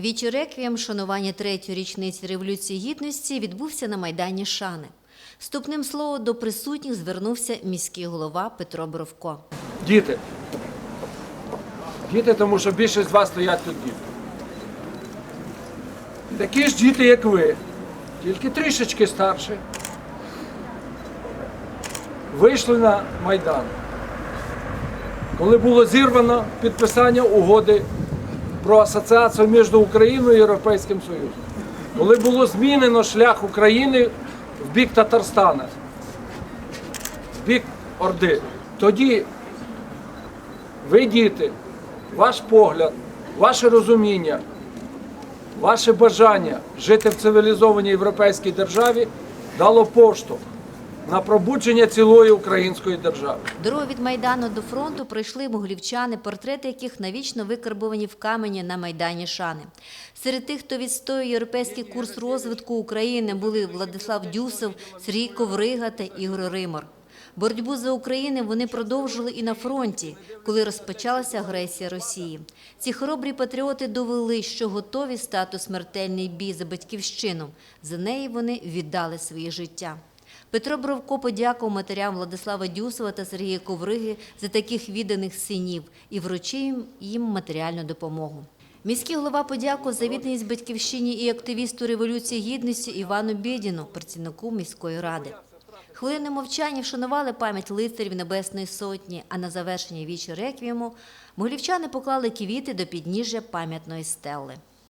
Вічі реквієм шанування третьої річниці Революції Гідності відбувся на Майдані Шани. Вступним словом до присутніх звернувся міський голова Петро Бровко. Діти. Діти, тому що більшість з вас стоять тут діти. Такі ж діти, як ви, тільки трішечки старші. Вийшли на Майдан. Коли було зірвано підписання угоди про асоціацію між Україною і Європейським Союзом. Коли було змінено шлях України в бік Татарстана, в бік Орди, тоді ви, діти, ваш погляд, ваше розуміння, ваше бажання жити в цивілізованій європейській державі дало поштовх на пробудження цілої української держави. Дорогу від Майдану до фронту пройшли могилівчани, портрети яких навічно викарбовані в камені на Майдані Шани. Серед тих, хто відстоює європейський курс розвитку України, були Владислав Дюсов, Сергій Коврига та Ігор Римор. Боротьбу за Україну вони продовжили і на фронті, коли розпочалася агресія Росії. Ці хоробрі патріоти довели, що готові стати смертельний бій за батьківщину. За неї вони віддали своє життя. Петро Бровко подякував матерям Владислава Дюсова та Сергія Ковриги за таких відданих синів і вручив їм матеріальну допомогу. Міський голова подякував за відданість батьківщині і активісту Революції Гідності Івану Бєдіну, працівнику міської ради. Хвилини мовчання вшанували пам'ять лицарів Небесної Сотні, а на завершення вічі реквієму могилівчани поклали квіти до підніжжя пам'ятної стели.